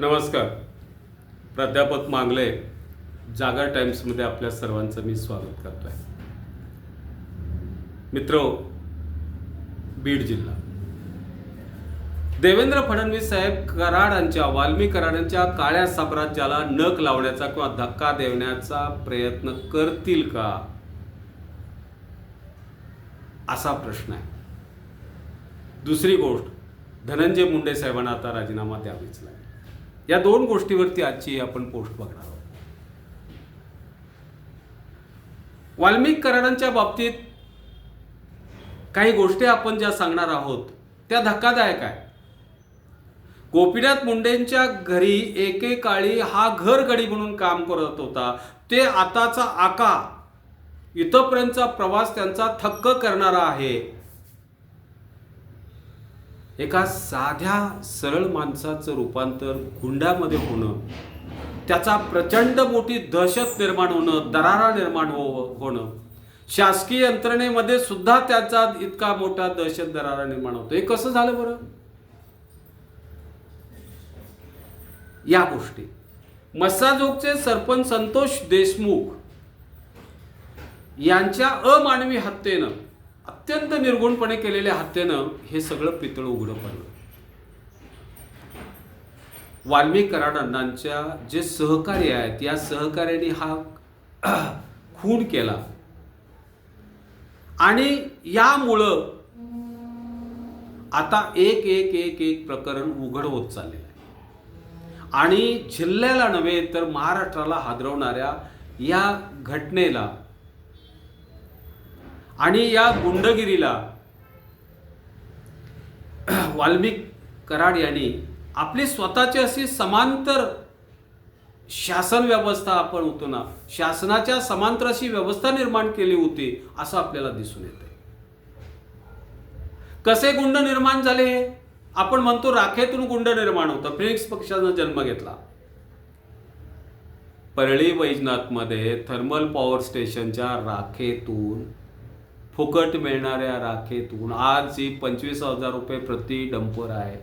नमस्कार. प्राध्यापक मांगले जागर टाइम्समध्ये आपल्या सर्वांचं मी स्वागत करतो आहे मित्र बीड जिल्हा. देवेंद्र फडणवीस साहेब कराडांच्या वाल्मी कराडांच्या काळ्या साम्राज्याला नख लावण्याचा किंवा धक्का देण्याचा प्रयत्न करतील का? असा प्रश्न आहे. दुसरी गोष्ट धनंजय मुंडे साहेबांना आता राजीनामा द्यावीच लागेल. या दोन गोष्टीवरती आजची आपण पोस्ट बघणार आहोत. वाल्मिक करारांच्या बाबतीत काही गोष्टी आपण ज्या सांगणार आहोत त्या धक्कादायक आहे गोपीनाथ मुंडेंच्या घरी एकेकाळी हा घर गडी म्हणून काम करत होता. ते आताचा आका इथपर्यंतचा प्रवास त्यांचा थक्क करणारा आहे. एका साध्या सरळ माणसाचं रूपांतर गुंडामध्ये होणं त्याचा प्रचंड मोठी दहशत निर्माण होणं दरारा निर्माण हो होणं शासकीय यंत्रणेमध्ये सुद्धा त्याचा इतका मोठा दहशत दरारा निर्माण होतो. हे कसं झालं बरं? या गोष्टी. मस्साजोगचे सरपंच संतोष देशमुख यांच्या अमानवी हत्येनं अत्यंत निर्गुणपणे केलेल्या हत्येनं हे सगळं पितळ उघडं पडलं. वाल्मिक कराडांच्या जे सहकार्य आहेत या सहकार्याने हा खून केला. आणि यामुळं आता एक एक एक एक प्रकरण उघड होत चाललेलं आहे. आणि जिल्ह्याला नव्हे तर महाराष्ट्राला हादरवणाऱ्या या घटनेला आणि या गुंडगिरीला वाल्मिक कराड यांनी आपली स्वतःची अशी समांतर शासन व्यवस्था आपण होतो ना शासनाच्या समांतर अशी व्यवस्था निर्माण केली होती असं आपल्याला दिसून येते कसे गुंड निर्माण झाले आपण म्हणतो राखेतून गुंड निर्माण होतं फिनिक्स पक्षानं जन्म घेतला. परळी वैजनाथमध्ये थर्मल पॉवर स्टेशनच्या राखेतून फुकट मिळणाऱ्या राखेतून आज ही पंचवीस हजार रुपये प्रति डंपर आहे.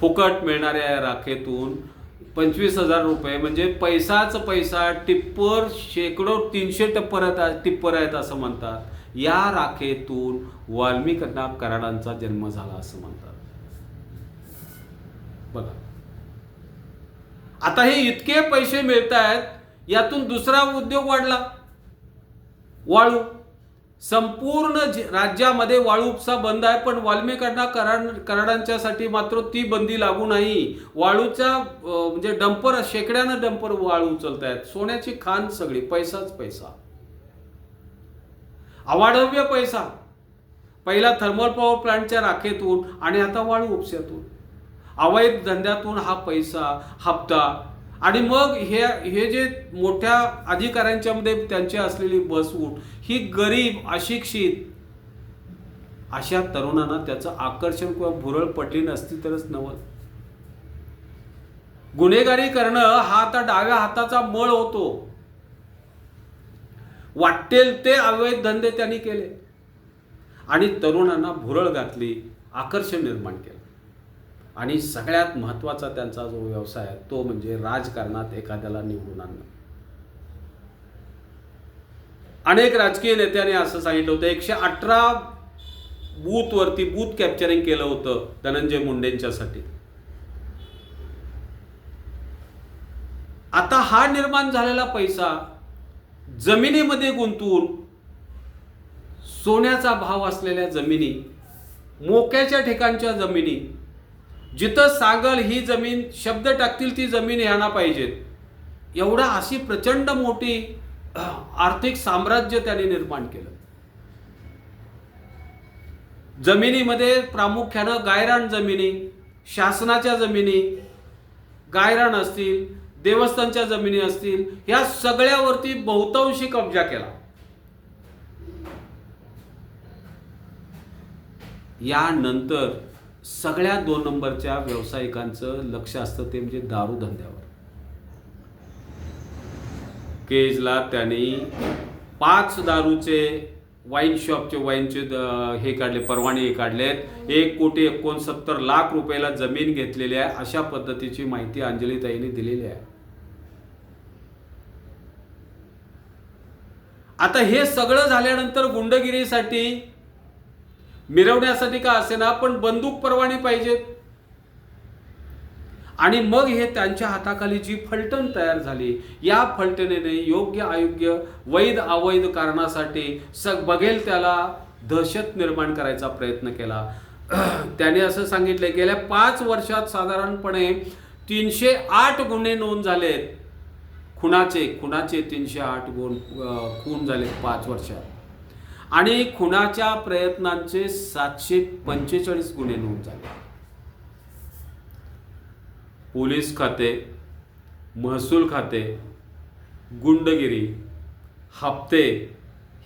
फुकट मिळणाऱ्या या राखेतून पंचवीस हजार रुपये म्हणजे पैसाच पैसा टिप्पर शेकडो तीनशे टप्पर टिप्पर आहेत असं म्हणतात. या राखेतून वाल्मिकांना कराडांचा जन्म झाला असं म्हणतात. बघा. आता हे इतके पैसे मिळत आहेत यातून दुसरा उद्योग वाढला. वाळू. संपूर्ण राज्यामध्ये वाळू उपसा बंद आहे पण वाल्मिकांना कराड कराडांच्यासाठी मात्र ती बंदी लागू नाही. वाळूच्या म्हणजे डंपर शेकड्यानं डंपर वाळू उचलत आहेत सोन्याची खान सगळी पैसाच पैसा. अवाढव्य पैसा. पहिला थर्मल पॉवर प्लांटच्या राखेतून आणि आता वाळू उपशातून. अवैध धंद्यातून हा पैसा हप्ता आणि मग हे हे जे मोठ्या अधिकाऱ्यांच्या मध्ये त्यांची असलेली बसवूट ही गरीब अशिक्षित अशा तरुणांना त्याचं आकर्षण किंवा भुरळ पटली नसती तरच नवल गुन्हेगारी करणं हा आता डाव्या हाताचा मळ होतो. वाटेल ते अवैध धंदे त्यांनी केले. आणि तरुणांना भुरळ घातली आकर्षण निर्माण केलं. आणि सगळ्यात महत्त्वाचा त्यांचा जो व्यवसाय आहे तो म्हणजे राजकारणात एखाद्याला निवडून आणणं. अनेक राजकीय नेत्याने असं सांगितलं होतं एकशे अठरा बूथवरती बूथ कॅप्चरिंग केलं होतं धनंजय मुंडेंच्यासाठी आता हा निर्माण झालेला पैसा जमिनीमध्ये गुंतवून सोन्याचा भाव असलेल्या जमिनी मोक्याच्या ठिकाणच्या जमिनी जिथं सांगल ही जमीन शब्द टाकतील ती जमीन यांना पाहिजेत. एवढा अशी प्रचंड मोठी आर्थिक साम्राज्य त्यांनी निर्माण केलं. जमिनीमध्ये प्रामुख्यानं गायरान जमिनी शासनाच्या जमिनी गायरान असतील देवस्थानच्या जमिनी असतील या सगळ्यावरती बहुतांशी कब्जा केला. यानंतर सगळ्या दोन नंबरच्या व्यावसायिकांचं लक्ष असतं ते म्हणजे दारू धंद्यावर. केजला त्यांनी पाच दारूचे वाईन शॉपचे वाईनचे हे काढले परवाने काढलेत. एक कोटी एकोणसत्तर लाख रुपयाला जमीन घेतलेली आहे. अशा पद्धतीची माहिती अंजलीताईंनी दिलेली आहे. आता हे सगळं झाल्यानंतर गुंडगिरीसाठी मिरवण्यासाठी का असेना पण बंदूक परवाने पाहिजेत आणि मग हे त्यांच्या हाताखाली जी फलटण तयार झाली या फलटणीने योग्य अयोग्य वैध अवैध कारणासाठी सग बघेल त्याला दहशत निर्माण करायचा प्रयत्न केला. त्याने असं सांगितलं गेल्या पाच वर्षात साधारणपणे तीनशे आठ गुन्हे नोंद झालेत. खुणाचे खुणाचे तीनशे आठ गुण खून झाले पाच वर्षात. आणि खुनाच्या प्रयत्नांचे सातशे पंचेचाळीस गुन्हे नोंद झाले. पोलीस खाते महसूल खाते गुंडगिरी हप्ते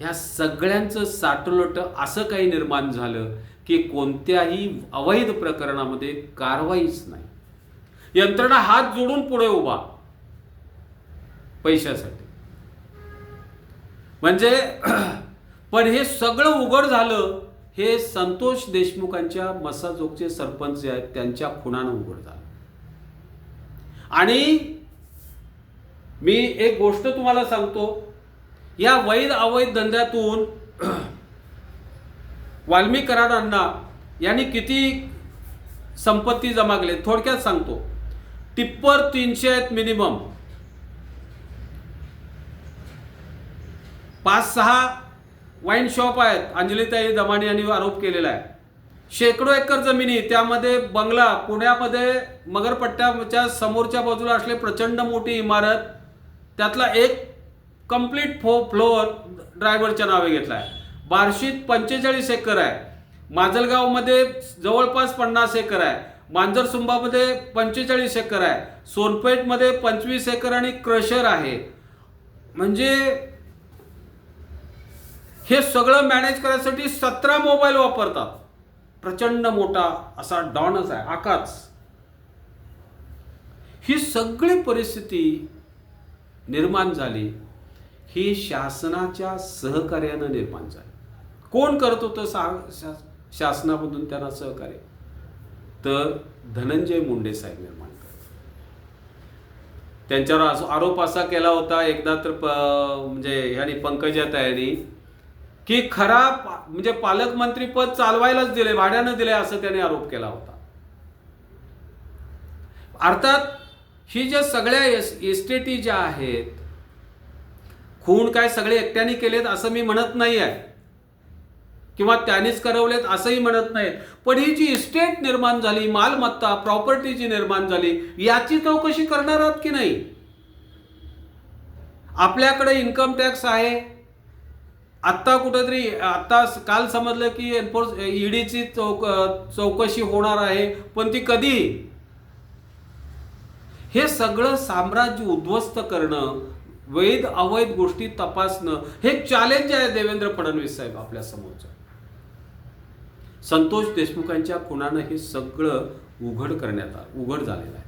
ह्या सगळ्यांचं साठलोट असं काही निर्माण झालं की कोणत्याही अवैध प्रकरणामध्ये कारवाईच नाही. यंत्रणा हात जोडून पुढे उभा. पैशासाठी. म्हणजे पण हे सगळं उघड झालं हे संतोष देशमुखांच्या मसाजोगचे सरपंच जे आहेत त्यांच्या खुनानं उघड झालं. आणि मी एक गोष्ट तुम्हाला सांगतो या वैध अवैध धंद्यातून वाल्मिक कराडांना यांनी किती संपत्ती जमागले थोडक्यात सांगतो. टिप्पर तीनशे आहेत मिनिमम पाच सहा वाईन शॉप आहेत. अंजलीताई दमानी यांनी आरोप केलेला आहे. शेकडो एकर जमिनी त्यामध्ये बंगला पुण्यामध्ये मगरपट्ट्याच्या समोरच्या बाजूला असले प्रचंड मोठी इमारत त्यातला एक कंप्लीट फो फ्लोअर ड्रायव्हरच्या नावे घेतला आहे बार्शीत पंचेचाळीस एकर आहे. माजलगावमध्ये जवळपास पन्नास एकर आहे. मांजरसुंबामध्ये पंचेचाळीस एकर आहे. सोनपेठमध्ये पंचवीस एकर आणि क्रशर आहे. म्हणजे हे सगळं मॅनेज करायसाठी सतरा मोबाईल वापरतात. प्रचंड मोठा असा डॉनच आहे आकाच. ही सगळी परिस्थिती निर्माण झाली. ही शासनाच्या सहकार्यानं निर्माण झाली. कोण करत होतं सा शासनामधून त्यांना सहकार्य? तर धनंजय मुंडे साहेब निर्माण करत त्यांच्यावर आरोप असा केला होता एकदा तर प म्हणजे ह्यानी पंकजा तयारी की खरा म्हणजे पालकमंत्री पद चालवायलाच दिले भाड्यानं दिले असं त्याने आरोप केला होता. अर्थात ही ज्या सगळ्या एस एस्टेटी ज्या आहेत खून काय सगळे एकट्याने केलेत असं मी म्हणत नाही आहे. किंवा त्यांनीच करवलेत असंही म्हणत नाहीत. पण ही जी इस्टेट निर्माण झाली मालमत्ता प्रॉपर्टी जी निर्माण झाली याची चौकशी करणार आहात की नाही? आपल्याकडे इन्कम टॅक्स आहे आत्ता कुठेतरी आत्ता काल समजलं की एन्फोर्स ईडीची चौक चौकशी होणार आहे पण ती कधी? हे सगळं साम्राज्य उद्ध्वस्त करणं वैध अवैध गोष्टी तपासणं हे चॅलेंज आहे देवेंद्र फडणवीस साहेब आपल्या समोरचं. संतोष देशमुखांच्या खुणानं हे सगळं उघड करण्यात आलं उघड झालेलं आहे.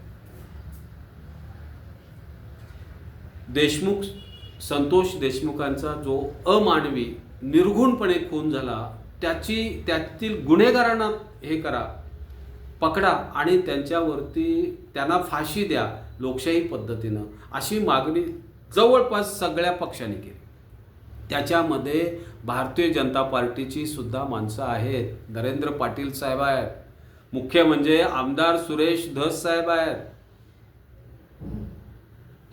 देशमुख संतोष देशमुखांचा जो अमानवी निर्घुणपणे खून झाला त्याची त्यातील गुन्हेगारांना हे करा पकडा आणि त्यांच्यावरती त्यांना फाशी द्या लोकशाही पद्धतीनं अशी मागणी जवळपास सगळ्या पक्षांनी केली. त्याच्यामध्ये भारतीय जनता पार्टीची सुद्धा माणसं आहेत. नरेंद्र पाटील साहेब आहेत. मुख्य म्हणजे आमदार सुरेश धस साहेब आहेत.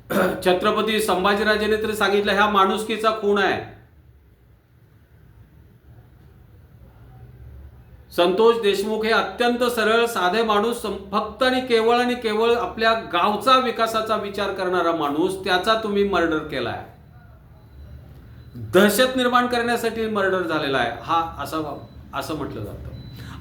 छत्रपती संभाजीराजेने तरी सांगितलं ह्या माणुसकीचा खून आहे. संतोष देशमुख हे अत्यंत सरळ साधे माणूस फक्त आणि केवळ आणि केवळ आपल्या गावचा विकासाचा विचार करणारा माणूस त्याचा तुम्ही मर्डर केलाय. दहशत निर्माण करण्यासाठी मर्डर झालेला आहे. हा असा असं म्हटलं जातं.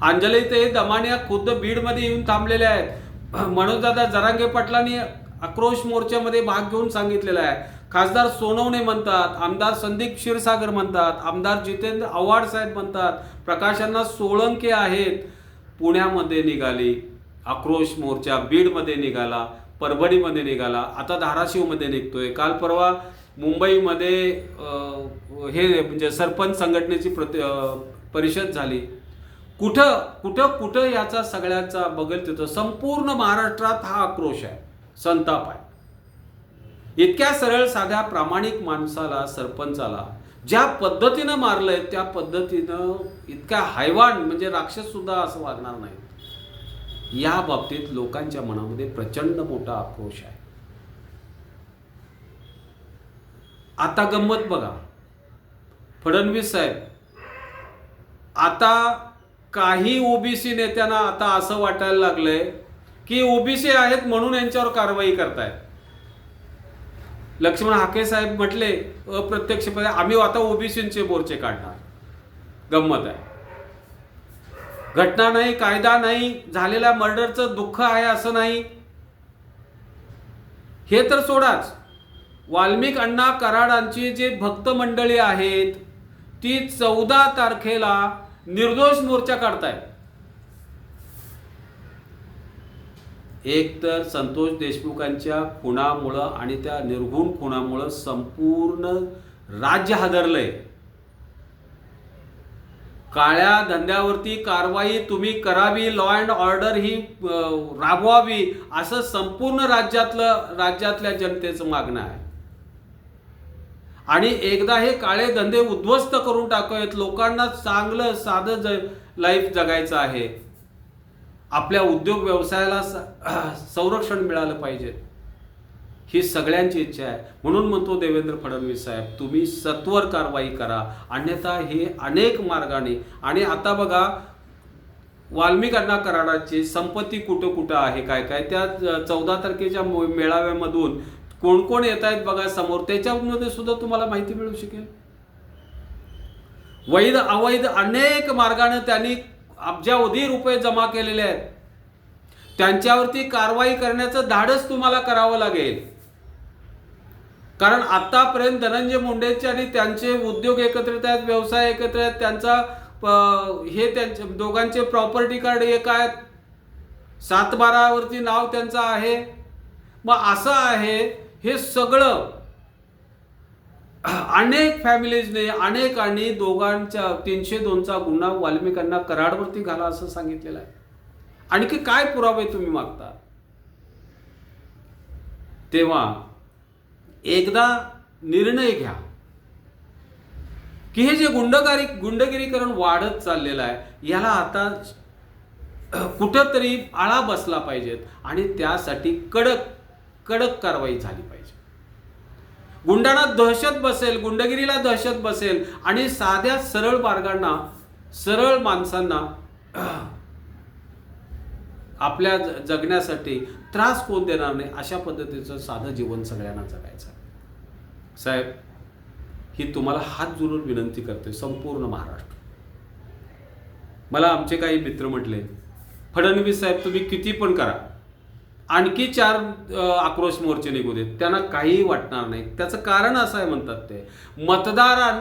अंजली ते दमानिया खुद्द बीडमध्ये येऊन थांबलेले आहेत. मनोजदादा जरांगे पाटलांनी आक्रोश मोर्चामध्ये भाग घेऊन सांगितलेला आहे. खासदार सोनवणे म्हणतात आमदार संदीप क्षीरसागर म्हणतात आमदार जितेंद्र आव्हाड साहेब म्हणतात प्रकाशांना सोळंके आहेत. पुण्यामध्ये निघाली. आक्रोश मोर्चा बीडमध्ये निघाला परभणीमध्ये निघाला आता धाराशिवमध्ये निघतोय. काल परवा मुंबईमध्ये हे म्हणजे सरपंच संघटनेची प्रति परिषद झाली. कुठं कुठं कुठं याचा सगळ्याचा बघेल तिथं? संपूर्ण महाराष्ट्रात हा आक्रोश आहे. संताप आहे इतक्या सरळ साध्या प्रामाणिक माणसाला सरपंचाला ज्या पद्धतीनं मारलंय त्या पद्धतीनं इतक्या हैवान म्हणजे राक्षस सुद्धा असं वागणार नाही या बाबतीत लोकांच्या मनामध्ये प्रचंड मोठा आक्रोश आहे. आता गंमत बघा. फडणवीस साहेब आता काही ओबीसी नेत्यांना आता असं वाटायला लागलंय की ओबीसी आहेत म्हणून यांच्यावर कारवाई करतायत. लक्ष्मण हाके साहेब म्हटले अप्रत्यक्षपणे आम्ही आता ओबीसीचे मोर्चे काढणार. गंमत आहे. घटना नाही कायदा नाही झालेल्या मर्डरचं दुःख आहे असं नाही. हे तर सोडाच. वाल्मिक अण्णा कराडांची जे भक्त मंडळी आहेत ती चौदा तारखेला निर्दोष मोर्चा काढतायत. एक तर संतोष देशमुखांच्या खुणामुळं आणि त्या निर्गुण खुणामुळं संपूर्ण राज्य हादरलंय. काळ्या धंद्यावरती कारवाई तुम्ही करावी लॉ अँड ऑर्डर ही राबवावी असं संपूर्ण राज्यातलं राज्यातल्या जनतेचं मागणं आहे. आणि एकदा हे काळे धंदे उद्ध्वस्त करून टाकूयात लोकांना चांगलं साधं ज लाईफ जगायचं आहे. आपल्या उद्योग व्यवसायाला स- संरक्षण मिळालं पाहिजे. ही सगळ्यांची इच्छा आहे. म्हणून म्हणतो देवेंद्र फडणवीस साहेब तुम्ही सत्वर कारवाई करा. अन्यथा हे अनेक मार्गाने आणि आता बघा वाल्मिक अण्णा कराडाची संपत्ती कुठं कुठं आहे काय काय? त्या चौदा तारखेच्या मेळाव्यामधून कोण कोण येत आहेत बघा समोर? त्याच्यामध्ये सुद्धा तुम्हाला माहिती मिळू शकेल. वैध अवैध अनेक मार्गाने त्यांनी अब्जावधी रुपये जमा केलेले आहेत त्यांच्यावरती कारवाई करण्याचं धाडस तुम्हाला करावं लागेल. कारण आतापर्यंत धनंजय मुंडेचे आणि त्यांचे उद्योग एकत्रित आहेत व्यवसाय एकत्र आहेत त्यांचा प- हे त्यांचे दोघांचे प्रॉपर्टी कार्ड एक आहेत. सातबारावरती नाव त्यांचं आहे. मग असं आहे हे सगळं अनेक फॅमिलीजने अनेकांनी दोघांच्या तीनशे दोनचा गुन्हा वाल्मिकांना कराडवरती घाला असं सांगितलेलं आहे. आणखी काय पुरावे तुम्ही मागता? तेव्हा एकदा निर्णय घ्या की हे जे गुंडगारी गुंडगिरीकरण वाढत चाललेलं आहे याला आता कुठंतरी आळा बसला पाहिजेत आणि त्यासाठी कडक कडक कारवाई झाली पाहिजे. गुंडांना दहशत बसेल गुंडगिरीला दहशत बसेल आणि साध्या सरळ मार्गांना सरळ माणसांना आपल्या ज- जगण्यासाठी त्रास कोण देणार नाही अशा पद्धतीचं साधं जीवन सगळ्यांना जगायचं आहे. साहेब ही तुम्हाला हात जोडून विनंती करते संपूर्ण महाराष्ट्र मला आमचे काही मित्र म्हटले फडणवीस साहेब तुम्ही किती पण करा आणखी चार आक्रोश मोर्चे निघू देत. त्यांना काहीही वाटणार नाही. त्याचं कारण असं आहे म्हणतात ते. मतदारां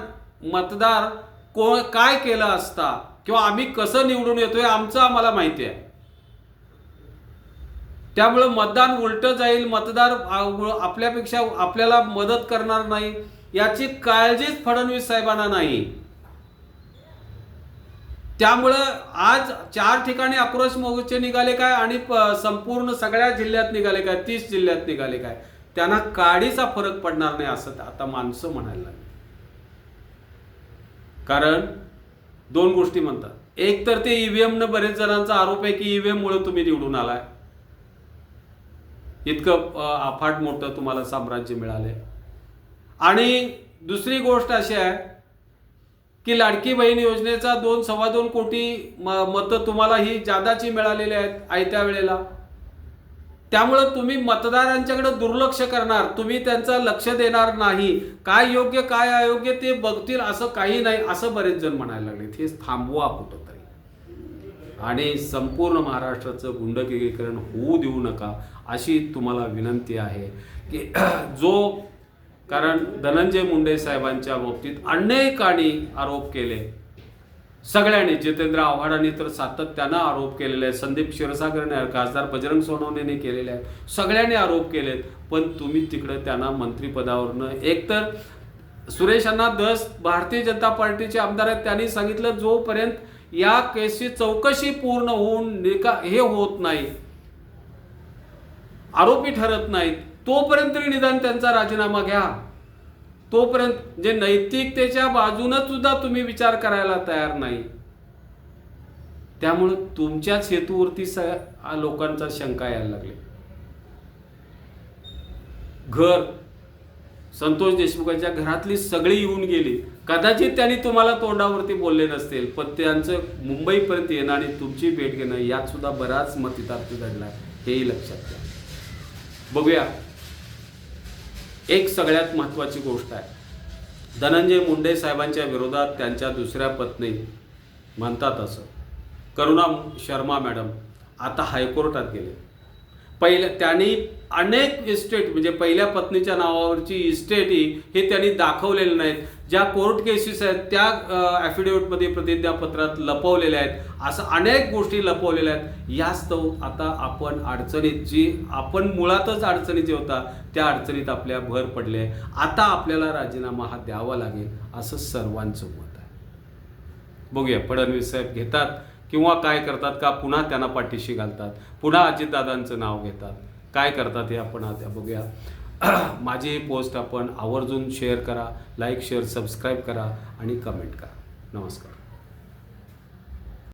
मतदार को काय केलं असता किंवा आम्ही कसं निवडून येतोय आमचं आम्हाला माहिती आहे. त्यामुळं मतदान उलटं जाईल. मतदार आपल्यापेक्षा आपल्याला मदत करणार नाही. याची काळजीच फडणवीस साहेबांना नाही. त्यामुळं आज चार ठिकाणी आक्रोश मोर्चे निघाले काय आणि संपूर्ण सगळ्या जिल्ह्यात निघाले काय? तीस जिल्ह्यात निघाले काय? त्यांना काडीचा फरक पडणार नाही असं आता माणसं म्हणायला लागली. कारण दोन गोष्टी म्हणतात. एक तर ते ईव्हीएमनं बरेच जणांचा आरोप आहे की ईव्हीएममुळे तुम्ही निवडून आलाय. इतकं अफाट मोठं तुम्हाला साम्राज्य मिळाले आणि दुसरी गोष्ट अशी आहे की लाडकी बहीण योजनेचा दोन सव्वा दोन कोटी म- मतं तुम्हाला ही जादाची मिळालेली आहेत आयत्या वेळेला. त्यामुळं तुम्ही मतदारांच्याकडे दुर्लक्ष करणार तुम्ही त्यांचं लक्ष देणार नाही. काय योग्य काय अयोग्य ते बघतील असं काही नाही असं बरेच जण म्हणायला लागले हे थांबवा कुठंतरी. आणि संपूर्ण महाराष्ट्राचं गुंडगिरीकरण होऊ देऊ नका अशी तुम्हाला विनंती आहे की जो कारण धनंजय मुंडे साहेबांच्या बाबतीत अनेकांनी आरोप केले. सगळ्यांनी जितेंद्र आव्हाडांनी तर सातत्यानं आरोप केलेले आहेत. संदीप क्षीरसागरने खासदार बजरंग सोनवणेने केलेले आहेत. सगळ्यांनी आरोप केलेत पण तुम्ही तिकडं त्यांना मंत्रिपदावरनं एकतर सुरेशांना दस भारतीय जनता पार्टीचे आमदार आहेत त्यांनी सांगितलं जोपर्यंत या केसची चौकशी पूर्ण होऊन निका हे होत नाही आरोपी ठरत नाहीत तोपर्यंत तरी निदान त्यांचा राजीनामा घ्या. तोपर्यंत जे नैतिकतेच्या बाजूनं सुद्धा तुम्ही विचार करायला तयार नाही. त्यामुळं तुमच्याच हेतूवरती स लोकांचा शंका यायला लागले. घर संतोष देशमुखांच्या घरातली सगळी येऊन गेली. कदाचित त्यांनी तुम्हाला तोंडावरती बोलले नसतील पण त्यांचं मुंबईपर्यंत येणं आणि तुमची भेट घेणं यात सुद्धा बराच मतितार्थ घडला हेही लक्षात घ्या बघूया. एक सगळ्यात महत्त्वाची गोष्ट आहे. धनंजय मुंडे साहेबांच्या विरोधात त्यांच्या दुसऱ्या पत्नी म्हणतात असं. करुणा शर्मा मॅडम आता हायकोर्टात गेले. पहिल्या त्यांनी अनेक इस्टेट म्हणजे पहिल्या पत्नीच्या नावावरची इस्टेट ही हे त्यांनी दाखवलेले नाहीत. ज्या कोर्ट केसेस आहेत त्या ॲफिडेव्हिटमध्ये प्रतिज्ञापत्रात लपवलेल्या आहेत. असं अनेक गोष्टी लपवलेल्या आहेत. यास्तव आता आपण अडचणीत जी आपण मुळातच अडचणीत होता त्या अडचणीत आपल्या भर पडले आहे. आता आपल्याला राजीनामा हा द्यावा लागेल असं सर्वांचं मत आहे. बघूया फडणवीस साहेब घेतात किंवा काय करतात का पुन्हा त्यांना पाठीशी घालतात. पुन्हा अजितदादांचं नाव घेतात. काय करतात हे आपण आता बघूया. माझी ही पोस्ट आपण आवर्जून शेअर करा लाईक शेअर सबस्क्राईब करा आणि कमेंट करा. नमस्कार.